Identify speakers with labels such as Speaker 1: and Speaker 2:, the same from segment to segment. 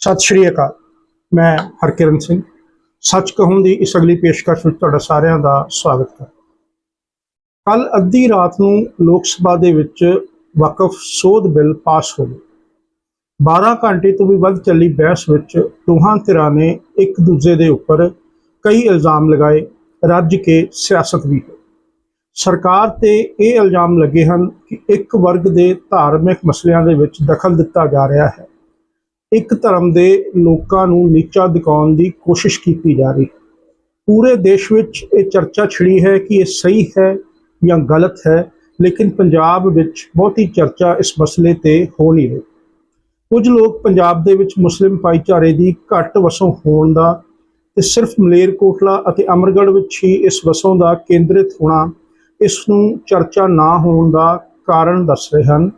Speaker 1: ਸਤਿ ਸ਼੍ਰੀ ਅਕਾਲ। ਮੈਂ ਹਰਕਿਰਨ ਸਿੰਘ। ਸੱਚ ਕਹੂੰ ਦੀ ਇਸ ਅਗਲੀ ਪੇਸ਼ਕਸ਼ ਵਿੱਚ ਤੁਹਾਡਾ ਸਾਰਿਆਂ ਦਾ ਸਵਾਗਤ ਹੈ। ਕੱਲ ਅੱਧੀ ਰਾਤ ਨੂੰ ਲੋਕ ਸਭਾ ਦੇ ਵਿੱਚ ਵਕਫ ਸੋਧ ਬਿੱਲ ਪਾਸ ਹੋ ਗਿਆ। 12 ਘੰਟੇ ਤੋਂ ਵੀ ਵੱਧ ਚੱਲੀ ਬਹਿਸ ਵਿੱਚ ਦੋਹਾਂ ਧਿਰਾਂ ਨੇ ਇੱਕ ਦੂਜੇ ਦੇ ਉੱਪਰ ਕਈ ਇਲਜ਼ਾਮ ਲਗਾਏ, ਰੱਜ ਕੇ ਸਿਆਸਤ ਵੀ ਹੋਈ। ਸਰਕਾਰ ਤੇ ਇਹ ਇਲਜ਼ਾਮ ਲੱਗੇ ਹਨ ਕਿ ਇੱਕ ਵਰਗ ਦੇ ਧਾਰਮਿਕ ਮਸਲਿਆਂ ਦੇ ਵਿੱਚ ਦਖਲ ਦਿੱਤਾ ਜਾ ਰਿਹਾ ਹੈ। ਇੱਕ ਧਰਮ ਦੇ ਲੋਕਾਂ ਨੂੰ ਨੀਚਾ ਦਿਖਾਉਣ ਦੀ ਕੋਸ਼ਿਸ਼ ਕੀਤੀ ਜਾ ਰਹੀ। ਪੂਰੇ ਦੇਸ਼ ਵਿੱਚ ਇਹ ਚਰਚਾ ਛਿੜੀ ਹੈ ਕਿ ਇਹ ਸਹੀ ਹੈ ਜਾਂ ਗਲਤ ਹੈ, ਲੇਕਿਨ ਪੰਜਾਬ ਵਿੱਚ ਬਹੁਤੀ ਚਰਚਾ ਇਸ ਮਸਲੇ ਤੇ ਹੋ ਨਹੀਂ ਰਹੀ। ਕੁਝ ਲੋਕ ਪੰਜਾਬ ਦੇ ਵਿੱਚ ਮੁਸਲਿਮ ਭਾਈਚਾਰੇ ਦੀ ਘੱਟ ਵਸੋਂ ਹੋਣ ਦਾ ਤੇ ਸਿਰਫ ਮਲੇਰਕੋਟਲਾ ਅਤੇ ਅਮਰਗੜ੍ਹ ਵਿੱਚ ਹੀ ਇਸ ਵਸੋਂ ਦਾ ਕੇਂਦਰਿਤ ਹੋਣਾ, ਇਸ ਨੂੰ ਚਰਚਾ ਨਾ ਹੋਣ ਦਾ ਕਾਰਨ ਦੱਸ ਰਹੇ ਹਨ।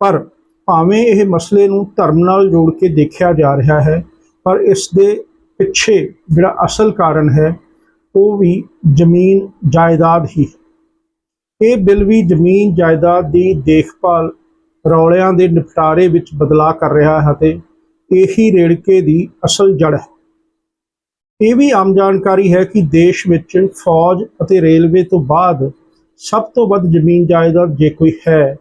Speaker 1: ਪਰ ਭਾਵੇਂ ਇਹ ਮਸਲੇ ਨੂੰ ਧਰਮ ਨਾਲ ਜੋੜ ਕੇ ਦੇਖਿਆ ਜਾ ਰਿਹਾ ਹੈ, ਪਰ ਇਸ ਦੇ ਪਿੱਛੇ ਜਿਹੜਾ ਅਸਲ ਕਾਰਨ ਹੈ, ਉਹ ਵੀ ਜ਼ਮੀਨ ਜਾਇਦਾਦ ਹੀ ਹੈ। ਇਹ ਬਿੱਲ ਵੀ ਜ਼ਮੀਨ ਜਾਇਦਾਦ ਦੀ ਦੇਖਭਾਲ ਰੌਲਿਆਂ ਦੇ ਨਿਪਟਾਰੇ ਵਿੱਚ ਬਦਲਾਅ ਕਰ ਰਿਹਾ ਹੈ ਅਤੇ ਇਹੀ ਰੇੜਕੇ ਦੀ ਅਸਲ ਜੜ ਹੈ। ਇਹ ਵੀ ਆਮ ਜਾਣਕਾਰੀ ਹੈ ਕਿ ਦੇਸ਼ ਵਿੱਚ ਫੌਜ ਅਤੇ ਰੇਲਵੇ ਤੋਂ ਬਾਅਦ ਸਭ ਤੋਂ ਵੱਧ ਜ਼ਮੀਨ ਜਾਇਦਾਦ ਜੇ ਕੋਈ ਹੈ,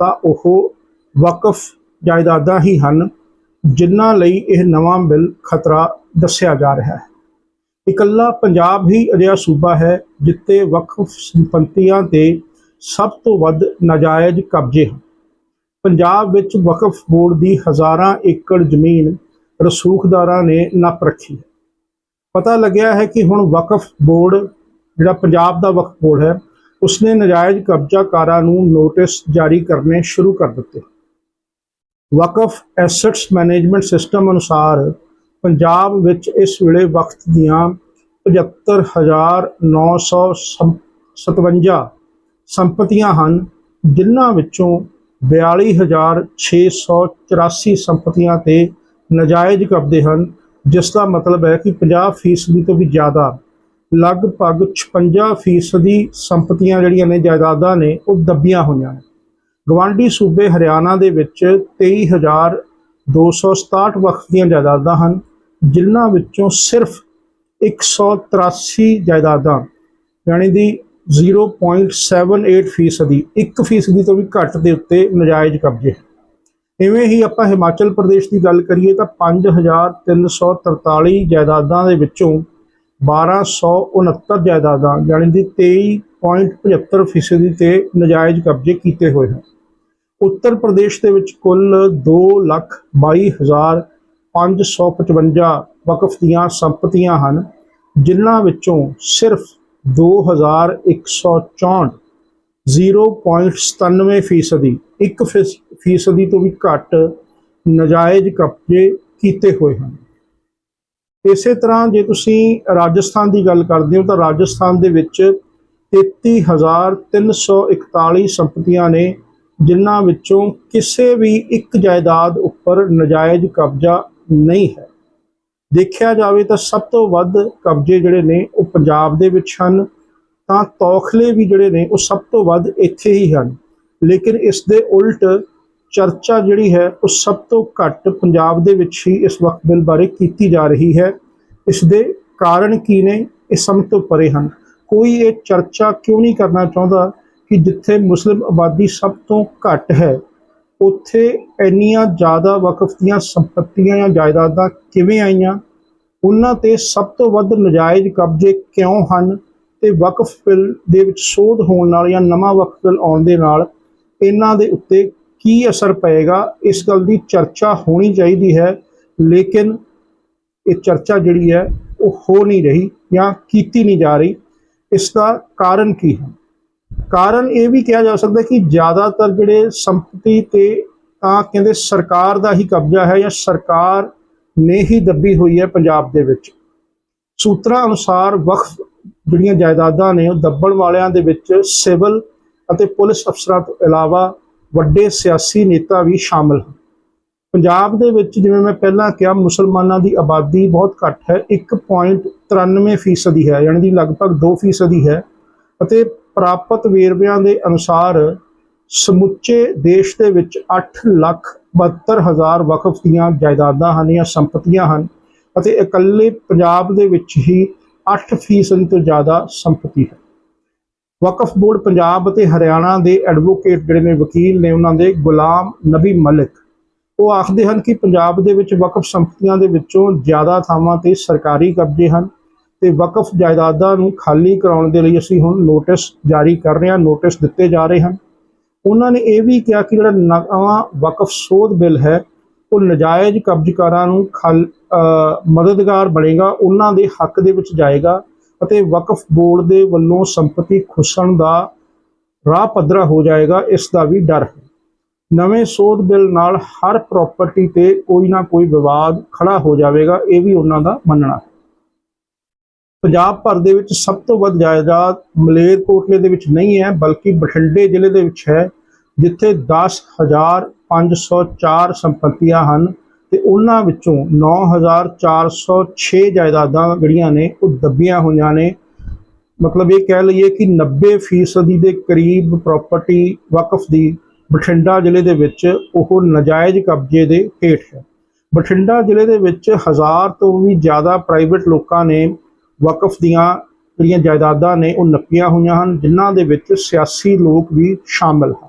Speaker 1: ਤਾਂ ਉਹ ਵਕਫ ਜਾਇਦਾਦਾਂ ਹੀ ਹਨ, ਜਿਨ੍ਹਾਂ ਲਈ ਇਹ ਨਵਾਂ ਬਿੱਲ ਖਤਰਾ ਦੱਸਿਆ ਜਾ ਰਿਹਾ ਹੈ। ਇਕੱਲਾ ਪੰਜਾਬ ਹੀ ਅਜਿਹਾ ਸੂਬਾ ਹੈ, ਜਿੱਥੇ ਵਕਫ ਸੰਪਤੀਆਂ ਤੇ ਸਭ ਤੋਂ ਵੱਧ ਨਾਜਾਇਜ਼ ਕਬਜ਼ੇ ਹਨ। ਪੰਜਾਬ ਵਿੱਚ ਵਕਫ ਬੋਰਡ ਦੀ ਹਜ਼ਾਰਾਂ ਏਕੜ ਜ਼ਮੀਨ ਰਸੂਖਦਾਰਾਂ ਨੇ ਨੱਪ ਰੱਖੀ ਹੈ। ਪਤਾ ਲੱਗਿਆ ਹੈ ਕਿ ਹੁਣ ਵਕਫ ਬੋਰਡ, ਜਿਹੜਾ ਪੰਜਾਬ ਦਾ ਵਕਫ ਬੋਰਡ ਹੈ, ਉਸਨੇ ਨਜਾਇਜ਼ ਕਬਜ਼ਾਕਾਰਾਂ ਨੂੰ ਨੋਟਿਸ ਜਾਰੀ ਕਰਨੇ ਸ਼ੁਰੂ ਕਰ ਦਿੱਤੇ। ਵਕਫ ਐਸੈਟਸ ਮੈਨੇਜਮੈਂਟ ਸਿਸਟਮ ਅਨੁਸਾਰ ਪੰਜਾਬ ਵਿੱਚ ਇਸ ਵੇਲੇ ਵਕਤ ਦੀਆਂ 75957 ਸੰਪਤੀਆਂ ਹਨ, ਜਿਨ੍ਹਾਂ ਵਿੱਚੋਂ 42684 ਸੰਪਤੀਆਂ ਤੇ ਨਜਾਇਜ਼ ਕਬਜ਼ੇ ਹਨ, ਜਿਸ ਦਾ ਮਤਲਬ ਹੈ ਕਿ 50% ਤੋਂ ਵੀ ਜ਼ਿਆਦਾ, ਲਗਭਗ 56% ਸੰਪਤੀਆਂ ਜਿਹੜੀਆਂ ਨੇ ਜਾਇਦਾਦਾਂ ਨੇ ਉਹ ਦੱਬੀਆਂ ਹੋਈਆਂ ਨੇ। ਗਵਾਂਡੀ ਸੂਬੇ ਹਰਿਆਣਾ ਦੇ ਵਿੱਚ 23267 ਵਕਫ ਦੀਆਂ ਜਾਇਦਾਦਾਂ ਹਨ, ਜਿਨ੍ਹਾਂ ਵਿੱਚੋਂ ਸਿਰਫ 183 ਜਾਇਦਾਦਾਂ ਯਾਨੀ ਦੀ 0.78 ਫੀਸਦੀ 1 ਫੀਸਦੀ ਤੋਂ ਵੀ ਘੱਟ ਦੇ ਉੱਤੇ ਨਜਾਇਜ਼ ਕਬਜ਼ੇ ਇਵੇਂ ਹੀ ਆਪਾਂ ਹਿਮਾਚਲ ਪ੍ਰਦੇਸ਼ ਦੀ ਗੱਲ ਕਰੀਏ ਤਾਂ 5343 ਜਾਇਦਾਦਾਂ ਦੇ ਵਿੱਚੋਂ 1269 ਜਾਇਦਾਦਾਂ ਯਾਨੀ ਦੀ 23.75 ਫੀਸਦੀ ਤੇ ਨਜਾਇਜ਼ ਕਬਜ਼ੇ ਕੀਤੇ ਹੋਏ ਹਨ। ਉੱਤਰ ਪ੍ਰਦੇਸ਼ ਦੇ ਵਿੱਚ ਕੁੱਲ 222555 ਵਕਫ ਦੀਆਂ ਸੰਪਤੀਆਂ ਹਨ, ਜਿਨ੍ਹਾਂ ਵਿੱਚੋਂ ਸਿਰਫ 2164 0.97 ਫੀਸਦੀ 1 ਫੀਸਦੀ ਤੋਂ ਵੀ ਘੱਟ ਨਜਾਇਜ਼ ਕਬਜ਼ੇ ਕੀਤੇ ਹੋਏ ਹਨ। ਇਸੇ ਤਰ੍ਹਾਂ ਜੇ ਤੁਸੀਂ ਰਾਜਸਥਾਨ ਦੀ ਗੱਲ ਕਰਦੇ ਹੋ, ਤਾਂ ਰਾਜਸਥਾਨ ਦੇ ਵਿੱਚ 33341 ਸੰਪਤੀਆਂ ਨੇ ਜਿਨ੍ਹਾਂ ਵਿੱਚੋਂ ਕਿਸੇ ਵੀ ਇੱਕ ਜਾਇਦਾਦ ਉੱਪਰ ਨਜਾਇਜ਼ ਕਬਜ਼ਾ ਨਹੀਂ ਹੈ। ਦੇਖਿਆ ਜਾਵੇ ਤਾਂ ਸਭ ਤੋਂ ਵੱਧ ਕਬਜ਼ੇ ਜਿਹੜੇ ਨੇ ਉਹ ਪੰਜਾਬ ਦੇ ਵਿੱਚ ਹਨ, ਤਾਂ ਤੌਖਲੇ ਵੀ ਜਿਹੜੇ ਨੇ ਉਹ ਸਭ ਤੋਂ ਵੱਧ ਇੱਥੇ ਹੀ ਹਨ। ਲੇਕਿਨ ਇਸ ਦੇ ਉਲਟ ਚਰਚਾ ਜਿਹੜੀ ਹੈ ਉਹ ਸਭ ਤੋਂ ਘੱਟ ਪੰਜਾਬ ਦੇ ਵਿੱਚ ਹੀ ਇਸ ਵਕਤ ਬਿੱਲ ਬਾਰੇ ਕੀਤੀ ਜਾ ਰਹੀ ਹੈ। ਇਸ ਦੇ ਕਾਰਨ ਕੀ ਨੇ, ਇਹ ਸਮਝ ਤੋਂ ਪਰੇ ਹਨ। ਕੋਈ ਇਹ ਚਰਚਾ ਕਿਉਂ ਨਹੀਂ ਕਰਨਾ ਚਾਹੁੰਦਾ? ਕਿ ਜਿੱਥੇ ਮੁਸਲਿਮ ਆਬਾਦੀ ਸਭ ਤੋਂ ਘੱਟ ਹੈ, ਉੱਥੇ ਇੰਨੀਆਂ ਜ਼ਿਆਦਾ ਵਕਫ ਦੀਆਂ ਸੰਪਤੀਆਂ ਜਾਂ ਜਾਇਦਾਦਾਂ ਕਿਵੇਂ ਆਈਆਂ? ਉਹਨਾਂ ਤੇ ਸਭ ਤੋਂ ਵੱਧ ਨਜਾਇਜ਼ ਕਬਜ਼ੇ ਕਿਉਂ ਹਨ ਤੇ ਵਕਫ ਬਿੱਲ ਦੇ ਵਿੱਚ ਸੋਧ ਹੋਣ ਨਾਲ ਜਾਂ ਨਵਾਂ ਵਕਫ ਬਿੱਲ ਆਉਣ ਦੇ ਨਾਲ ਇਹਨਾਂ ਦੇ ਉੱਤੇ ਕੀ ਅਸਰ ਪਏਗਾ? ਇਸ ਗੱਲ ਦੀ ਚਰਚਾ ਹੋਣੀ ਚਾਹੀਦੀ ਹੈ, ਲੇਕਿਨ ਇਹ ਚਰਚਾ ਜਿਹੜੀ ਹੈ ਉਹ ਹੋ ਨਹੀਂ ਰਹੀ ਜਾਂ ਕੀਤੀ ਨਹੀਂ ਜਾ ਰਹੀ। ਇਸ ਦਾ ਕਾਰਨ ਕੀ ਹੈ? ਕਾਰਨ ਇਹ ਵੀ ਕਿਹਾ ਜਾ ਸਕਦਾ ਕਿ ਜ਼ਿਆਦਾਤਰ ਜਿਹੜੇ ਸੰਪਤੀ ਤੇ ਤਾਂ ਕਹਿੰਦੇ ਸਰਕਾਰ ਦਾ ਹੀ ਕਬਜ਼ਾ ਹੈ ਜਾਂ ਸਰਕਾਰ ਨੇ ਹੀ ਦੱਬੀ ਹੋਈ ਹੈ ਪੰਜਾਬ ਦੇ ਵਿੱਚ। ਸੂਤਰਾਂ ਅਨੁਸਾਰ ਵਕਫ ਜਿਹੜੀਆਂ ਜਾਇਦਾਦਾਂ ਨੇ ਉਹ ਦੱਬਣ ਵਾਲਿਆਂ ਦੇ ਵਿੱਚ ਸਿਵਲ ਅਤੇ ਪੁਲਿਸ ਅਫਸਰਾਂ ਤੋਂ ਇਲਾਵਾ ਵੱਡੇ ਸਿਆਸੀ ਨੇਤਾ ਵੀ ਸ਼ਾਮਲ ਹਨ। ਪੰਜਾਬ ਦੇ ਵਿੱਚ ਜਿਵੇਂ ਮੈਂ ਪਹਿਲਾਂ ਕਿਹਾ, ਮੁਸਲਮਾਨਾਂ ਦੀ ਆਬਾਦੀ ਬਹੁਤ ਘੱਟ ਹੈ 1.93 ਫੀਸਦੀ ਹੈ, ਯਾਨੀ ਦੀ ਲਗਭਗ 2 ਫੀਸਦੀ ਹੈ ਅਤੇ ਪ੍ਰਾਪਤ ਵੇਰਵਿਆਂ ਦੇ ਅਨੁਸਾਰ ਸਮੁੱਚੇ ਦੇਸ਼ ਦੇ ਵਿੱਚ 8 ਲੱਖ 72 ਹਜ਼ਾਰ ਵਕਫ ਦੀਆਂ ਜਾਇਦਾਦਾਂ ਹਨ ਜਾਂ ਸੰਪਤੀਆਂ ਹਨ ਅਤੇ ਇਕੱਲੇ ਪੰਜਾਬ ਦੇ ਵਿੱਚ ਹੀ 8% ਤੋਂ ਜ਼ਿਆਦਾ ਸੰਪਤੀ ਹੈ। ਵਕਫ ਬੋਰਡ ਪੰਜਾਬ ਅਤੇ ਹਰਿਆਣਾ ਦੇ ਐਡਵੋਕੇਟ ਜਿਹੜੇ ਨੇ ਵਕੀਲ ਨੇ ਉਹਨਾਂ ਦੇ ਗੁਲਾਮ ਨਬੀ ਮਲਿਕ, ਉਹ ਆਖਦੇ ਹਨ ਕਿ ਪੰਜਾਬ ਦੇ ਵਿੱਚ ਵਕਫ ਸੰਪਤੀਆਂ ਦੇ ਵਿੱਚੋਂ ਜ਼ਿਆਦਾ ਥਾਵਾਂ ਤੇ ਸਰਕਾਰੀ ਕਬਜ਼ੇ ਹਨ ਤੇ ਵਕਫ ਜਾਇਦਾਦਾਂ ਨੂੰ ਖਾਲੀ ਕਰਾਉਣ ਦੇ ਲਈ ਅਸੀਂ ਹੁਣ ਨੋਟਿਸ ਜਾਰੀ ਕਰ ਰਹੇ ਹਾਂ ਨੋਟਿਸ ਦਿੱਤੇ ਜਾ ਰਹੇ ਹਨ। ਉਹਨਾਂ ਨੇ ਇਹ ਵੀ ਕਿਹਾ ਕਿ ਜਿਹੜਾ ਨਵਾਂ ਵਕਫ ਸੋਧ ਬਿੱਲ ਹੈ, ਉਹ ਨਜਾਇਜ਼ ਕਬਜ਼ਕਾਰਾਂ ਨੂੰ ਖਲ ਮਦਦਗਾਰ ਬਣੇਗਾ, ਉਹਨਾਂ ਦੇ ਹੱਕ ਦੇ ਵਿੱਚ ਜਾਏਗਾ ਅਤੇ ਵਕਫ ਬੋਰਡ ਦੇ ਵੱਲੋਂ ਸੰਪਤੀ ਖੁੱਸਣ ਦਾ ਰਾਹ ਪੱਧਰਾ ਹੋ ਜਾਏਗਾ, ਇਸ ਦਾ ਵੀ ਡਰ ਹੈ। ਨਵੇਂ ਸੋਧ ਬਿੱਲ ਨਾਲ ਹਰ ਪ੍ਰਾਪਰਟੀ ਤੇ ਕੋਈ ਨਾ ਕੋਈ ਵਿਵਾਦ ਖੜਾ ਹੋ ਜਾਵੇਗਾ, ਇਹ ਵੀ ਉਹਨਾਂ ਦਾ ਮੰਨਣਾ ਹੈ। ਪੰਜਾਬ ਭਰ ਦੇ ਵਿੱਚ ਸਭ ਤੋਂ ਵੱਧ ਜਾਇਦਾਦ ਮਲੇਰਕੋਟਲੇ ਦੇ ਵਿੱਚ ਨਹੀਂ ਹੈ, ਬਲਕਿ ਬਠਿੰਡੇ ਜ਼ਿਲ੍ਹੇ ਦੇ ਵਿੱਚ ਹੈ, ਜਿੱਥੇ 10504 ਸੰਪਤੀਆਂ ਹਨ ਤੇ ਉਹਨਾਂ ਵਿੱਚੋਂ 9406 ਜਾਇਦਾਦਾਂ ਜਿਹੜੀਆਂ ਨੇ ਉਹ ਦੱਬੀਆਂ ਹੋਈਆਂ ਨੇ। ਮਤਲਬ ਇਹ ਕਹਿ ਲਈਏ ਕਿ 90% ਦੇ ਕਰੀਬ ਪ੍ਰਾਪਰਟੀ ਵਕਫ ਦੀ ਬਠਿੰਡਾ ਜ਼ਿਲ੍ਹੇ ਦੇ ਵਿੱਚ ਉਹ ਨਜਾਇਜ਼ ਕਬਜ਼ੇ ਦੇ ਹੇਠ ਹੈ। ਬਠਿੰਡਾ ਜ਼ਿਲ੍ਹੇ ਦੇ ਵਿੱਚ ਹਜ਼ਾਰ ਤੋਂ ਵੀ ਜ਼ਿਆਦਾ ਪ੍ਰਾਈਵੇਟ ਲੋਕਾਂ ਨੇ ਵਕਫ ਦੀਆਂ ਜਿਹੜੀਆਂ ਜਾਇਦਾਦਾਂ ਨੇ, ਉਹ ਨੱਪੀਆਂ ਹੋਈਆਂ ਹਨ, ਜਿਨ੍ਹਾਂ ਦੇ ਵਿੱਚ ਸਿਆਸੀ ਲੋਕ ਵੀ ਸ਼ਾਮਲ ਹਨ।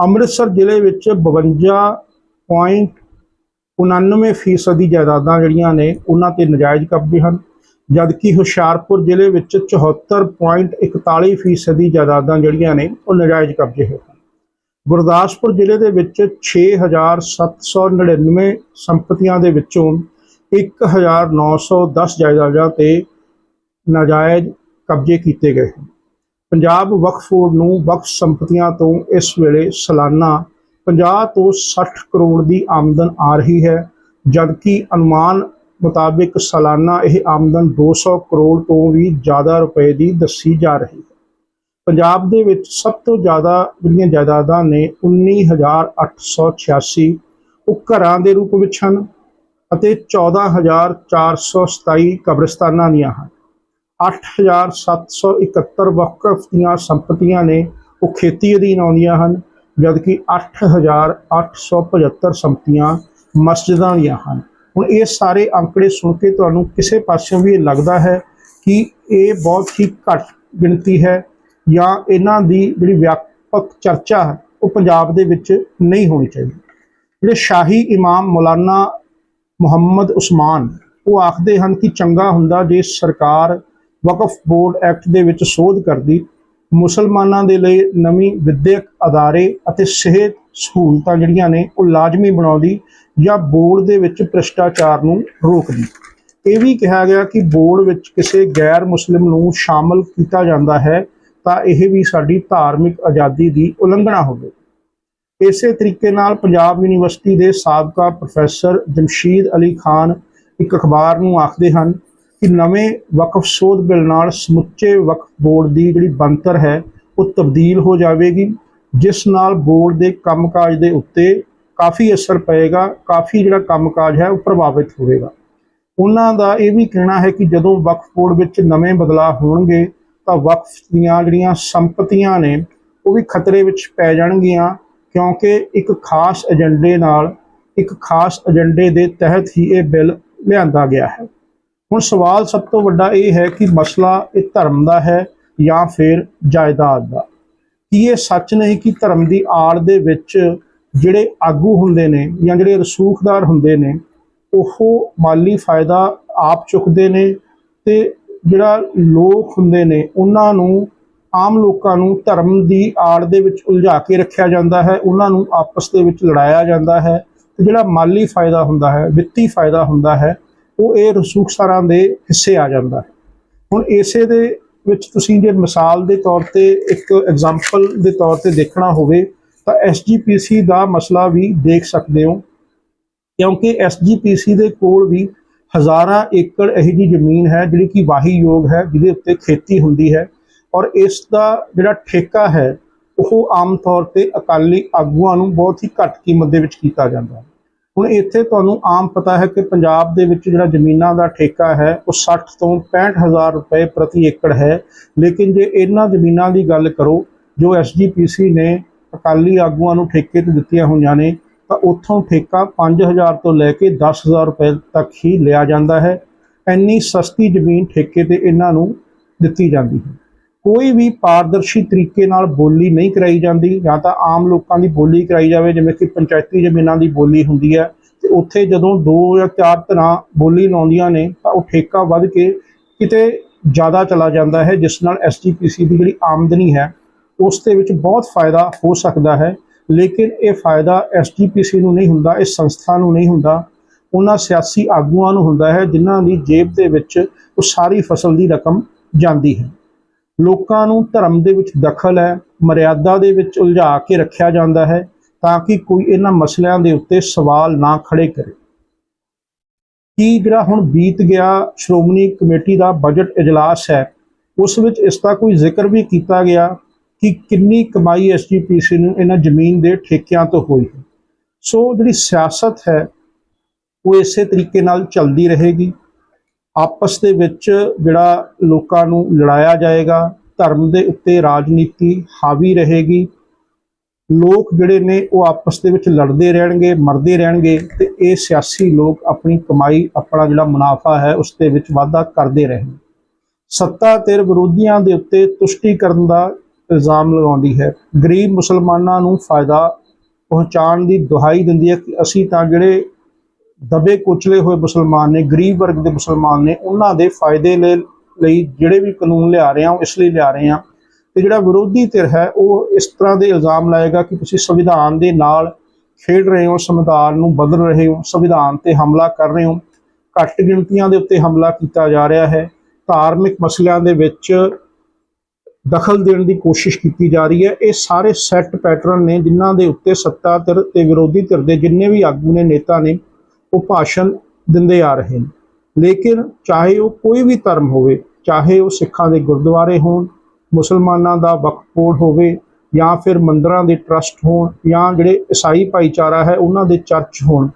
Speaker 1: ਅੰਮ੍ਰਿਤਸਰ ਜ਼ਿਲ੍ਹੇ ਵਿੱਚ 52.99% ਫੀਸਦੀ ਜਾਇਦਾਦਾਂ ਜਿਹੜੀਆਂ ਨੇ, ਉਹਨਾਂ ਤੇ ਨਜਾਇਜ਼ ਕਬਜ਼ੇ ਹਨ। ਜਦਕਿ ਹੁਸ਼ਿਆਰਪੁਰ ਜ਼ਿਲ੍ਹੇ ਵਿੱਚ 74.41% ਫੀਸਦੀ ਜਾਇਦਾਦਾਂ ਜਿਹੜੀਆਂ ਨੇ, ਉਹ ਨਜਾਇਜ਼ ਕਬਜ਼ੇ ਹੋਏ ਹਨ। ਗੁਰਦਾਸਪੁਰ ਜ਼ਿਲ੍ਹੇ ਦੇ ਵਿੱਚ 6799 ਸੰਪਤੀਆਂ ਦੇ ਵਿੱਚੋਂ 1910 ਜਾਇਦਾਦਾਂ ਤੇ ਨਾਜਾਇਜ਼ ਕਬਜ਼ੇ ਕੀਤੇ ਗਏ। ਹਨ ਪੰਜਾਬ ਵਕਫ ਬੋਰਡ ਨੂੰ ਵਕਫ ਸੰਪਤੀਆਂ ਤੋਂ ਇਸ ਵੇਲੇ ਸਾਲਾਨਾ 50 ਤੋਂ 60 ਕਰੋੜ ਦੀ ਆਮਦਨ ਆ ਰਹੀ ਹੈ, ਜਦਕਿ ਅਨੁਮਾਨ ਮੁਤਾਬਿਕ ਸਾਲਾਨਾ ਇਹ ਆਮਦਨ 200 ਕਰੋੜ ਤੋਂ ਵੀ ਜ਼ਿਆਦਾ ਰੁਪਏ ਦੀ ਦੱਸੀ ਜਾ ਰਹੀ ਹੈ। ਪੰਜਾਬ ਦੇ ਵਿੱਚ ਸਭ ਤੋਂ ਜ਼ਿਆਦਾ ਜਿਹੜੀਆਂ ਜਾਇਦਾਦਾਂ ਨੇ 19886 ਉਹ ਘਰਾਂ ਦੇ ਰੂਪ ਵਿੱਚ ਹਨ। ਅਤੇ 14427 ਕਬਰਸਤਾਨਾਂ ਦੀਆਂ ਹਨ। 8771 ਵਕਫ ਦੀਆਂ ਸੰਪਤੀਆਂ ਨੇ ਉਹ ਖੇਤੀ ਅਧੀਨ ਆਉਂਦੀਆਂ ਹਨ, ਜਦਕਿ 8875 ਸੰਪਤੀਆਂ ਮਸਜਿਦਾਂ ਦੀਆਂ ਹਨ। ਹੁਣ ਇਹ ਸਾਰੇ ਅੰਕੜੇ ਸੁਣ ਕੇ ਤੁਹਾਨੂੰ ਕਿਸੇ ਪਾਸਿਓਂ ਵੀ ਇਹ ਲੱਗਦਾ ਹੈ ਕਿ ਇਹ ਬਹੁਤ ਹੀ ਘੱਟ ਗਿਣਤੀ ਹੈ ਜਾਂ ਇਹਨਾਂ ਦੀ ਜਿਹੜੀ ਵਿਆਪਕ ਚਰਚਾ ਹੈ, ਉਹ ਪੰਜਾਬ ਦੇ ਵਿੱਚ ਨਹੀਂ ਹੋਣੀ ਚਾਹੀਦੀ। ਜਿਹੜੇ ਸ਼ਾਹੀ ਇਮਾਮ ਮੌਲਾਨਾ ਮੁਹੰਮਦ ਉਸਮਾਨ। ਉਹ ਆਖਦੇ ਹਨ ਕਿ ਚੰਗਾ ਹੁੰਦਾ ਜੇ ਸਰਕਾਰ ਵਕਫ ਬੋਰਡ ਐਕਟ ਦੇ ਵਿੱਚ ਸੋਧ ਕਰਦੀ। ਮੁਸਲਮਾਨਾਂ ਦੇ ਲਈ ਨਵੀਂ ਵਿਦਿਅਕ ਅਦਾਰੇ ਅਤੇ ਸਿਹਤ ਸਹੂਲਤਾਂ ਜਿਹੜੀਆਂ ਨੇ, ਉਹ ਲਾਜ਼ਮੀ ਬਣਾਉਂਦੀ ਜਾਂ ਬੋਰਡ ਦੇ ਵਿੱਚ ਭ੍ਰਿਸ਼ਟਾਚਾਰ ਨੂੰ ਰੋਕਦੀ। ਇਹ ਵੀ ਕਿਹਾ ਗਿਆ ਕਿ ਬੋਰਡ ਵਿੱਚ ਕਿਸੇ ਗੈਰ ਮੁਸਲਿਮ ਨੂੰ ਸ਼ਾਮਲ ਕੀਤਾ ਜਾਂਦਾ ਹੈ ਤਾਂ ਇਹ ਵੀ ਸਾਡੀ ਧਾਰਮਿਕ ਆਜ਼ਾਦੀ ਦੀ ਉਲੰਘਣਾ ਹੋਵੇ। ਇਸੇ ਤਰੀਕੇ ਨਾਲ ਪੰਜਾਬ ਯੂਨੀਵਰਸਿਟੀ ਦੇ ਸਾਬਕਾ ਪ੍ਰੋਫੈਸਰ ਜਮਸ਼ੀਦ ਅਲੀ ਖਾਨ ਇੱਕ ਅਖਬਾਰ ਨੂੰ ਆਖਦੇ ਹਨ ਕਿ ਨਵੇਂ ਵਕਫ ਸੋਧ ਬਿੱਲ ਨਾਲ ਸਮੁੱਚੇ ਵਕਫ ਬੋਰਡ ਦੀ ਜਿਹੜੀ ਬਣਤਰ ਹੈ, ਉਹ ਤਬਦੀਲ ਹੋ ਜਾਵੇਗੀ, ਜਿਸ ਨਾਲ ਬੋਰਡ ਦੇ ਕੰਮਕਾਜ ਦੇ ਉੱਤੇ ਕਾਫੀ ਅਸਰ ਪਏਗਾ, ਕਾਫੀ ਜਿਹੜਾ ਕੰਮਕਾਜ ਹੈ, ਉਹ ਪ੍ਰਭਾਵਿਤ ਹੋਵੇਗਾ। ਉਹਨਾਂ ਦਾ ਇਹ ਵੀ ਕਹਿਣਾ ਹੈ ਕਿ ਜਦੋਂ ਵਕਫ ਬੋਰਡ ਵਿੱਚ ਨਵੇਂ ਬਦਲਾਅ ਹੋਣਗੇ, ਤਾਂ ਵਕਫ ਦੀਆਂ ਜਿਹੜੀਆਂ ਸੰਪਤੀਆਂ ਨੇ, ਉਹ ਵੀ ਖਤਰੇ ਵਿੱਚ ਪੈ ਜਾਣਗੀਆਂ। ਕਿਉਂਕਿ ਇੱਕ ਖਾਸ ਏਜੰਡੇ ਨਾਲ, ਇੱਕ ਖਾਸ ਏਜੰਡੇ ਦੇ ਤਹਿਤ ਹੀ ਇਹ ਬਿੱਲ ਲਿਆਂਦਾ ਗਿਆ ਹੈ। ਹੁਣ ਸਵਾਲ ਸਭ ਤੋਂ ਵੱਡਾ ਇਹ ਹੈ ਕਿ ਮਸਲਾ ਇਹ ਧਰਮ ਦਾ ਹੈ ਜਾਂ ਫਿਰ ਜਾਇਦਾਦ ਦਾ? ਕੀ ਇਹ ਸੱਚ ਨਹੀਂ ਕਿ ਧਰਮ ਦੀ ਆੜ ਦੇ ਵਿੱਚ ਜਿਹੜੇ ਆਗੂ ਹੁੰਦੇ ਨੇ ਜਾਂ ਜਿਹੜੇ ਰਸੂਖਦਾਰ ਹੁੰਦੇ ਨੇ, ਉਹ ਮਾਲੀ ਫਾਇਦਾ ਆਪ ਚੁੱਕਦੇ ਨੇ ਤੇ ਜਿਹੜਾ ਲੋਕ ਹੁੰਦੇ ਨੇ, ਉਹਨਾਂ ਨੂੰ ਆਮ ਲੋਕਾਂ ਨੂੰ ਧਰਮ ਦੀ ਆੜ ਦੇ ਵਿੱਚ ਉਲਝਾ ਕੇ ਰੱਖਿਆ ਜਾਂਦਾ ਹੈ, ਉਹਨਾਂ ਨੂੰ ਆਪਸ ਦੇ ਵਿੱਚ ਲੜਾਇਆ ਜਾਂਦਾ ਹੈ ਤੇ ਜਿਹੜਾ ਮਾਲੀ ਫਾਇਦਾ ਹੁੰਦਾ ਹੈ, ਵਿੱਤੀ ਫਾਇਦਾ ਹੁੰਦਾ ਹੈ, ਉਹ ਇਹ ਰਸੂਖਸਾਰਾਂ ਦੇ ਹਿੱਸੇ ਆ ਜਾਂਦਾ ਹੈ। ਹੁਣ ਇਸੇ ਦੇ ਵਿੱਚ ਤੁਸੀਂ ਜੇ ਮਿਸਾਲ ਦੇ ਤੌਰ ਤੇ ਇੱਕ ਐਗਜ਼ਾਮਪਲ ਦੇ ਤੌਰ ਤੇ ਦੇਖਣਾ ਹੋਵੇ, ਤਾਂ ਐਸਜੀਪੀਸੀ ਦਾ ਮਸਲਾ ਵੀ ਦੇਖ ਸਕਦੇ ਹੋ। ਕਿਉਂਕਿ ਐਸਜੀਪੀਸੀ ਦੇ ਕੋਲ ਵੀ ਹਜ਼ਾਰਾਂ ਏਕੜ ਇਹੋ ਜਿਹੀ ਜ਼ਮੀਨ ਹੈ, ਜਿਹੜੀ ਕਿ ਵਾਹੀਯੋਗ ਹੈ, ਜਿਹਦੇ ਉੱਤੇ ਖੇਤੀ ਹੁੰਦੀ ਹੈ। ਔਰ ਇਸ ਦਾ ਜਿਹੜਾ ਠੇਕਾ ਹੈ, ਉਹ ਆਮ ਤੌਰ ਤੇ ਅਕਾਲੀ ਆਗੂਆਂ ਨੂੰ ਬਹੁਤ ਹੀ ਘੱਟ ਕੀਮਤ ਦੇ ਵਿੱਚ ਕੀਤਾ ਜਾਂਦਾ ਹੈ। ਹੁਣ ਇੱਥੇ ਤੁਹਾਨੂੰ ਆਮ ਪਤਾ ਹੈ ਕਿ ਪੰਜਾਬ ਦੇ ਵਿੱਚ ਜਿਹੜਾ ਜ਼ਮੀਨਾਂ ਦਾ ਠੇਕਾ ਹੈ, ਉਹ 60 ਤੋਂ 65000 ਰੁਪਏ ਪ੍ਰਤੀ ਏਕੜ ਹੈ। ਲੇਕਿਨ ਜੇ ਇਹਨਾਂ ਜ਼ਮੀਨਾਂ ਦੀ ਗੱਲ ਕਰੋ, ਜੋ ਐਸਜੀਪੀਸੀ ਨੇ ਅਕਾਲੀ ਆਗੂਆਂ ਨੂੰ ਠੇਕੇ ਤੇ ਦਿੱਤੀਆਂ ਹੋਈਆਂ ਨੇ, ਤਾਂ ਉੱਥੋਂ ਠੇਕਾ 5000 ਤੋਂ ਲੈ ਕੇ 10000 ਰੁਪਏ ਤੱਕ ਹੀ ਲਿਆ ਜਾਂਦਾ ਹੈ। ਇੰਨੀ ਸਸਤੀ ਜ਼ਮੀਨ ਠੇਕੇ ਤੇ ਇਹਨਾਂ ਨੂੰ ਦਿੱਤੀ ਜਾਂਦੀ ਹੈ। ਕੋਈ ਵੀ ਪਾਰਦਰਸ਼ੀ ਤਰੀਕੇ ਨਾਲ ਬੋਲੀ ਨਹੀਂ ਕਰਾਈ ਜਾਂਦੀ, ਜਾਂ ਤਾਂ ਆਮ ਲੋਕਾਂ ਦੀ ਬੋਲੀ ਕਰਾਈ ਜਾਵੇ, ਜਿਵੇਂ ਕਿ ਪੰਚਾਇਤੀ ਜ਼ਮੀਨਾਂ ਦੀ ਬੋਲੀ ਹੁੰਦੀ ਹੈ, ਤੇ ਉੱਥੇ ਜਦੋਂ ਦੋ ਜਾਂ ਚਾਰ ਤਰ੍ਹਾਂ ਬੋਲੀ ਲਾਉਂਦੀਆਂ ਨੇ, ਤਾਂ ਉਹ ਠੇਕਾ ਵੱਧ ਕੇ ਕਿਤੇ ਜ਼ਿਆਦਾ ਚਲਾ ਜਾਂਦਾ ਹੈ, ਜਿਸ ਨਾਲ ਐਸਜੀਪੀਸੀ ਦੀ ਜਿਹੜੀ ਆਮਦਨੀ ਹੈ, ਉਸ ਦੇ ਵਿੱਚ ਬਹੁਤ ਫਾਇਦਾ ਹੋ ਸਕਦਾ ਹੈ। ਲੇਕਿਨ ਇਹ ਫਾਇਦਾ ਐਸਜੀਪੀਸੀ ਨੂੰ ਨਹੀਂ ਹੁੰਦਾ ਇਸ ਸੰਸਥਾ ਨੂੰ ਨਹੀਂ ਹੁੰਦਾ। ਉਹਨਾਂ ਸਿਆਸੀ ਆਗੂਆਂ ਨੂੰ ਹੁੰਦਾ ਹੈ, ਜਿਨ੍ਹਾਂ ਦੀ ਜੇਬ ਦੇ ਵਿੱਚ ਉਹ ਸਾਰੀ ਫਸਲ ਦੀ ਰਕਮ ਜਾਂਦੀ ਹੈ। ਲੋਕਾਂ ਨੂੰ ਧਰਮ ਦੇ ਵਿੱਚ ਦਖਲ ਹੈ, ਮਰਿਆਦਾ ਦੇ ਵਿੱਚ ਉਲਝਾ ਕੇ ਰੱਖਿਆ ਜਾਂਦਾ ਹੈ ਤਾਂ ਕਿ ਕੋਈ ਇਹਨਾਂ ਮਸਲਿਆਂ ਦੇ ਉੱਤੇ ਸਵਾਲ ਨਾ ਖੜੇ ਕਰੇ। ਕੀ ਜਿਹੜਾ ਹੁਣ ਬੀਤ ਗਿਆ ਸ਼੍ਰੋਮਣੀ ਕਮੇਟੀ ਦਾ ਬਜਟ ਇਜਲਾਸ ਹੈ, ਉਸ ਵਿੱਚ ਇਸ ਦਾ ਕੋਈ ਜ਼ਿਕਰ ਵੀ ਕੀਤਾ ਗਿਆ ਕਿ ਕਿੰਨੀ ਕਮਾਈ ਐਸਜੀਪੀਸੀ ਨੂੰ ਇਹਨਾਂ ਜ਼ਮੀਨ ਦੇ ਠੇਕਿਆਂ ਤੋਂ ਹੋਈ ਹੈ? ਸੋ ਜਿਹੜੀ ਸਿਆਸਤ ਹੈ, ਉਹ ਇਸੇ ਤਰੀਕੇ ਨਾਲ ਚੱਲਦੀ ਰਹੇਗੀ। ਆਪਸ ਦੇ ਵਿੱਚ ਜਿਹੜਾ ਲੋਕਾਂ ਨੂੰ ਲੜਾਇਆ ਜਾਏਗਾ, ਧਰਮ ਦੇ ਉੱਤੇ ਰਾਜਨੀਤੀ ਹਾਵੀ ਰਹੇਗੀ। ਲੋਕ ਜਿਹੜੇ ਨੇ ਉਹ ਆਪਸ ਦੇ ਵਿੱਚ ਲੜਦੇ ਰਹਿਣਗੇ, ਮਰਦੇ ਰਹਿਣਗੇ ਤੇ ਇਹ ਸਿਆਸੀ ਲੋਕ ਆਪਣੀ ਕਮਾਈ, ਆਪਣਾ ਜਿਹੜਾ ਮੁਨਾਫਾ ਹੈ ਉਸ ਦੇ ਵਿੱਚ ਵਾਧਾ ਕਰਦੇ ਰਹਿਣਗੇ। ਸੱਤਾ ਧਿਰ ਵਿਰੋਧੀਆਂ ਦੇ ਉੱਤੇ ਤੁਸ਼ਟੀਕਰਨ ਦਾ ਇਲਜ਼ਾਮ ਲਗਾਉਂਦੀ ਹੈ। ਗਰੀਬ ਮੁਸਲਮਾਨਾਂ ਨੂੰ ਫਾਇਦਾ ਪਹੁੰਚਾਉਣ ਦੀ ਦੁਹਾਈ ਦਿੰਦੀ ਹੈ ਕਿ ਅਸੀਂ ਤਾਂ ਜਿਹੜੇ ਦਬੇ ਕੁਚਲੇ ਹੋਏ ਮੁਸਲਮਾਨ ਨੇ, ਗਰੀਬ ਵਰਗ ਦੇ ਮੁਸਲਮਾਨ ਨੇ, ਉਹਨਾਂ ਦੇ ਫਾਇਦੇ ਲਈ ਲਈ ਜਿਹੜੇ ਵੀ ਕਾਨੂੰਨ ਲਿਆ ਰਹੇ ਆ ਉਹ ਇਸ ਲਈ ਲਿਆ ਰਹੇ ਆ ਤੇ ਜਿਹੜਾ ਵਿਰੋਧੀ ਧਿਰ ਹੈ, ਉਹ ਇਸ ਤਰ੍ਹਾਂ ਦੇ ਇਲਜ਼ਾਮ ਲਾਏਗਾ ਕਿ ਤੁਸੀਂ ਸੰਵਿਧਾਨ ਦੇ ਨਾਲ ਖੇਡ ਰਹੇ ਹੋ, ਸੰਵਿਧਾਨ ਨੂੰ ਬਦਲ ਰਹੇ ਹੋ, ਸੰਵਿਧਾਨ ਤੇ ਹਮਲਾ ਕਰ ਰਹੇ ਹੋ। ਘੱਟ ਗਿਣਤੀਆਂ ਦੇ ਉੱਤੇ ਹਮਲਾ ਕੀਤਾ ਜਾ ਰਿਹਾ ਹੈ। ਧਾਰਮਿਕ ਮਸਲਿਆਂ ਦੇ ਵਿੱਚ ਦਖਲ ਦੇਣ ਦੀ ਕੋਸ਼ਿਸ਼ ਕੀਤੀ ਜਾ ਰਹੀ ਹੈ। ਇਹ ਸਾਰੇ ਸੈੱਟ ਪੈਟਰਨ ਨੇ, ਜਿਨ੍ਹਾਂ ਦੇ ਉੱਤੇ ਸੱਤਾ ਧਿਰ ਤੇ ਵਿਰੋਧੀ ਧਿਰ ਦੇ ਜਿੰਨੇ ਵੀ ਆਗੂ ਨੇ, ਨੇਤਾ ਨੇ ਉਹ ਭਾਸ਼ਣ ਦਿੰਦੇ ਆ ਰਹੇ ਨੇ। ਲੇਕਿਨ ਚਾਹੇ ਉਹ ਕੋਈ ਵੀ ਧਰਮ ਹੋਵੇ, ਚਾਹੇ ਉਹ ਸਿੱਖਾਂ ਦੇ ਗੁਰਦੁਆਰੇ ਹੋਣ, ਮੁਸਲਮਾਨਾਂ ਦਾ ਵਕਫ ਬੋਰਡ ਹੋਵੇ, ਜਾਂ ਫਿਰ ਮੰਦਰਾਂ ਦੇ ਟਰਸਟ ਹੋਣ, ਜਾਂ ਜਿਹੜੇ ਈਸਾਈ ਭਾਈਚਾਰਾ ਹੈ, ਉਹਨਾਂ ਦੇ ਚਰਚ ਹੋਣ,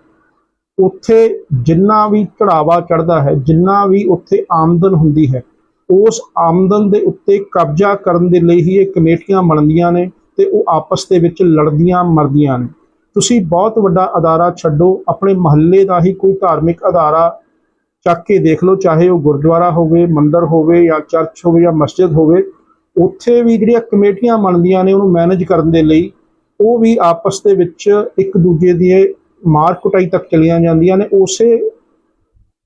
Speaker 1: ਉੱਥੇ ਜਿੰਨਾ ਵੀ ਚੜਾਵਾ ਚੜਦਾ ਹੈ, ਜਿੰਨਾ ਵੀ ਉੱਥੇ ਆਮਦਨ ਹੁੰਦੀ ਹੈ, ਉਸ ਆਮਦਨ ਦੇ ਉੱਤੇ ਕਬਜ਼ਾ ਕਰਨ ਦੇ ਲਈ ਹੀ ਇਹ ਕਮੇਟੀਆਂ ਬਣਦੀਆਂ ਨੇ ਤੇ ਉਹ ਆਪਸ ਦੇ ਵਿੱਚ ਲੜਦੀਆਂ ਮਰਦੀਆਂ ਨੇ। ਤੁਸੀਂ ਬਹੁਤ ਵੱਡਾ ਅਦਾਰਾ ਛੱਡੋ, ਆਪਣੇ ਮਹੱਲੇ ਦਾ ਹੀ ਕੋਈ ਧਾਰਮਿਕ ਅਦਾਰਾ ਚੱਕ ਕੇ ਦੇਖ ਲਓ, ਚਾਹੇ ਉਹ ਗੁਰਦੁਆਰਾ ਹੋਵੇ, ਮੰਦਿਰ ਹੋਵੇ ਜਾਂ ਚਰਚ ਹੋਵੇ ਜਾਂ ਮਸਜਿਦ ਹੋਵੇ, ਉੱਥੇ ਵੀ ਜਿਹੜੀਆਂ ਕਮੇਟੀਆਂ ਬਣਦੀਆਂ ਨੇ ਉਹਨੂੰ ਮੈਨੇਜ ਕਰਨ ਦੇ ਲਈ, ਉਹ ਵੀ ਆਪਸ ਦੇ ਵਿੱਚ ਇੱਕ ਦੂਜੇ ਦੀ ਮਾਰ ਕੁਟਾਈ ਤੱਕ ਚਲੀਆਂ ਜਾਂਦੀਆਂ ਨੇ, ਉਸੇ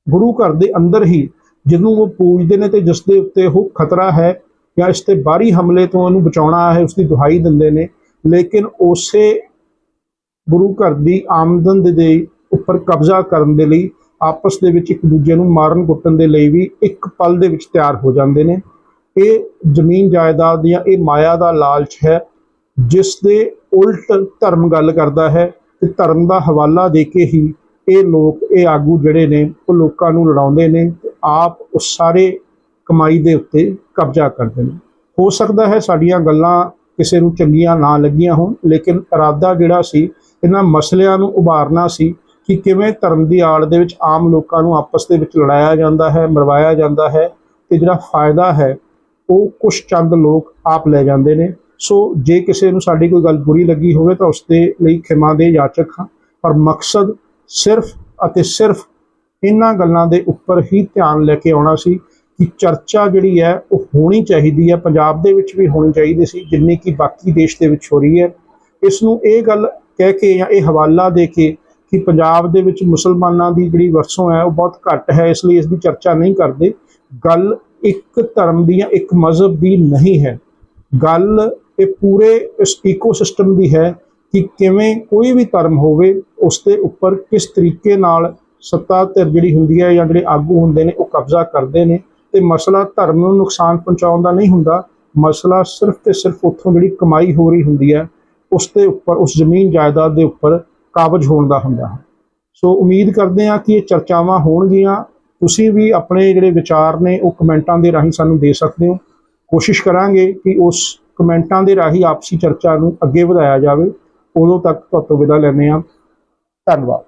Speaker 1: ਗੁਰੂ ਘਰ ਦੇ ਅੰਦਰ ਹੀ ਜਿਹਨੂੰ ਉਹ ਪੂਜਦੇ ਨੇ ਤੇ ਜਿਸ ਦੇ ਉੱਤੇ ਉਹ ਖਤਰਾ ਹੈ ਜਾਂ ਇਸ ਤੇ ਬਾਹਰੀ ਹਮਲੇ ਤੋਂ ਉਹਨੂੰ ਬਚਾਉਣਾ ਹੈ ਉਸ ਦੀ ਦੁਹਾਈ ਦਿੰਦੇ ਨੇ, ਲੇਕਿਨ ਉਸੇ ਗੁਰੂ ਘਰ ਦੀ ਆਮਦਨ ਦੇ ਉੱਪਰ ਕਬਜ਼ਾ ਕਰਨ ਦੇ ਲਈ ਆਪਸ ਦੇ ਵਿੱਚ ਇੱਕ ਦੂਜੇ ਨੂੰ ਮਾਰਨ ਕੁੱਟਣ ਦੇ ਲਈ ਵੀ ਇੱਕ ਪਲ ਦੇ ਵਿੱਚ ਤਿਆਰ ਹੋ ਜਾਂਦੇ ਨੇ। ਇਹ ਜ਼ਮੀਨ ਜਾਇਦਾਦ ਦੀਆਂ ਇਹ ਮਾਇਆ ਦਾ ਲਾਲਚ ਹੈ, ਜਿਸ ਦੇ ਉਲਟ ਧਰਮ ਗੱਲ ਕਰਦਾ ਹੈ ਤੇ ਧਰਮ ਦਾ ਹਵਾਲਾ ਦੇ ਕੇ ਹੀ ਇਹ ਲੋਕ, ਇਹ ਆਗੂ ਜਿਹੜੇ ਨੇ, ਉਹ ਲੋਕਾਂ ਨੂੰ ਲੜਾਉਂਦੇ ਨੇ ਤੇ ਆਪ ਉਸ ਸਾਰੇ ਕਮਾਈ ਦੇ ਉੱਤੇ ਕਬਜ਼ਾ ਕਰਦੇ ਨੇ। ਹੋ ਸਕਦਾ ਹੈ ਸਾਡੀਆਂ ਗੱਲਾਂ ਕਿਸੇ ਨੂੰ ਚੰਗੀਆਂ ਨਾ ਲੱਗੀਆਂ ਹੋਣ, ਲੇਕਿਨ ਇਰਾਦਾ ਜਿਹੜਾ ਸੀ ਇਹਨਾਂ ਮਸਲਿਆਂ ਨੂੰ ਉਭਾਰਨਾ ਸੀ ਕਿ ਕਿਵੇਂ ਧਰਮ ਦੀ ਆੜ ਦੇ ਵਿੱਚ ਆਮ ਲੋਕਾਂ ਨੂੰ ਆਪਸ ਦੇ ਵਿੱਚ ਲੜਾਇਆ ਜਾਂਦਾ ਹੈ, ਮਰਵਾਇਆ ਜਾਂਦਾ ਹੈ ਤੇ ਜਿਹੜਾ ਫਾਇਦਾ ਹੈ, ਉਹ ਕੁਝ ਚੰਦ ਲੋਕ ਆਪ ਲੈ ਜਾਂਦੇ ਨੇ। ਸੋ ਜੇ ਕਿਸੇ ਨੂੰ ਸਾਡੀ ਕੋਈ ਗੱਲ ਬੁਰੀ ਲੱਗੀ ਹੋਵੇ ਤਾਂ ਉਸ ਦੇ ਲਈ ਖਿਮਾ ਦੇ ਯਾਚਕ ਹਾਂ। ਪਰ ਮਕਸਦ ਸਿਰਫ ਅਤੇ ਸਿਰਫ ਇਹਨਾਂ ਗੱਲਾਂ ਦੇ ਉੱਪਰ ਹੀ ਧਿਆਨ ਲੈ ਕੇ ਆਉਣਾ ਸੀ ਕਿ ਚਰਚਾ ਜਿਹੜੀ ਹੈ, ਉਹ ਹੋਣੀ ਚਾਹੀਦੀ ਹੈ, ਪੰਜਾਬ ਦੇ ਵਿੱਚ ਵੀ ਹੋਣੀ ਚਾਹੀਦੀ ਸੀ, ਜਿੰਨੀ ਕਿ ਬਾਕੀ ਦੇਸ਼ ਦੇ ਵਿੱਚ ਹੋ ਰਹੀ ਹੈ। ਇਸ ਨੂੰ ਇਹ ਗੱਲ ਕਹਿ ਕੇ ਜਾਂ ਇਹ ਹਵਾਲਾ ਦੇ ਕੇ ਕਿ ਪੰਜਾਬ ਦੇ ਵਿੱਚ ਮੁਸਲਮਾਨਾਂ ਦੀ ਜਿਹੜੀ ਵਰਸੋਂ ਹੈ ਉਹ ਬਹੁਤ ਘੱਟ ਹੈ, ਇਸ ਲਈ ਇਸ ਦੀ ਚਰਚਾ ਨਹੀਂ ਕਰਦੇ। ਗੱਲ ਇੱਕ ਧਰਮ ਦੀ ਜਾਂ ਇੱਕ ਮਜ਼ਹਬ ਦੀ ਨਹੀਂ ਹੈ। ਗੱਲ ਇਹ ਪੂਰੇ ਇਸ ਇਕੋਸਿਸਟਮ ਦੀ ਹੈ ਕਿ ਕਿਵੇਂ ਕੋਈ ਵੀ ਧਰਮ ਹੋਵੇ, ਉਸ ਦੇ ਉੱਪਰ ਕਿਸ ਤਰੀਕੇ ਨਾਲ ਸੱਤਾ ਧਿਰ ਜਿਹੜੀ ਹੁੰਦੀ ਹੈ ਜਾਂ ਜਿਹੜੇ ਆਗੂ ਹੁੰਦੇ ਨੇ ਉਹ ਕਬਜ਼ਾ ਕਰਦੇ ਨੇ। ਤੇ ਮਸਲਾ ਧਰਮ ਨੂੰ ਨੁਕਸਾਨ ਪਹੁੰਚਾਉਣ ਦਾ ਨਹੀਂ ਹੁੰਦਾ। ਮਸਲਾ ਸਿਰਫ ਤੇ ਸਿਰਫ ਉੱਥੋਂ ਜਿਹੜੀ ਕਮਾਈ ਹੋ ਰਹੀ ਹੁੰਦੀ ਹੈ ਉਸ ਦੇ ਉੱਪਰ, ਉਸ ਜ਼ਮੀਨ ਜਾਇਦਾਦ ਦੇ ਉੱਪਰ ਕਾਬਜ ਹੋਣ ਦਾ ਹੁੰਦਾ ਹੈ। ਸੋ ਉਮੀਦ ਕਰਦੇ ਹਾਂ ਕਿ ਇਹ ਚਰਚਾਵਾਂ ਹੋਣਗੀਆਂ। ਤੁਸੀਂ ਵੀ ਆਪਣੇ ਜਿਹੜੇ ਵਿਚਾਰ ਨੇ, ਉਹ ਕਮੈਂਟਾਂ ਦੇ ਰਾਹੀਂ ਸਾਨੂੰ ਦੇ ਸਕਦੇ ਹੋ। ਕੋਸ਼ਿਸ਼ ਕਰਾਂਗੇ ਕਿ ਉਸ ਕਮੈਂਟਾਂ ਦੇ ਰਾਹੀਂ ਆਪਸੀ ਚਰਚਾ ਨੂੰ ਅੱਗੇ ਵਧਾਇਆ ਜਾਵੇ। ਉਦੋਂ ਤੱਕ ਤੁਹਾਡੇ ਤੋਂ ਵਿਦਾ ਲੈਂਦੇ ਹਾਂ। ਧੰਨਵਾਦ।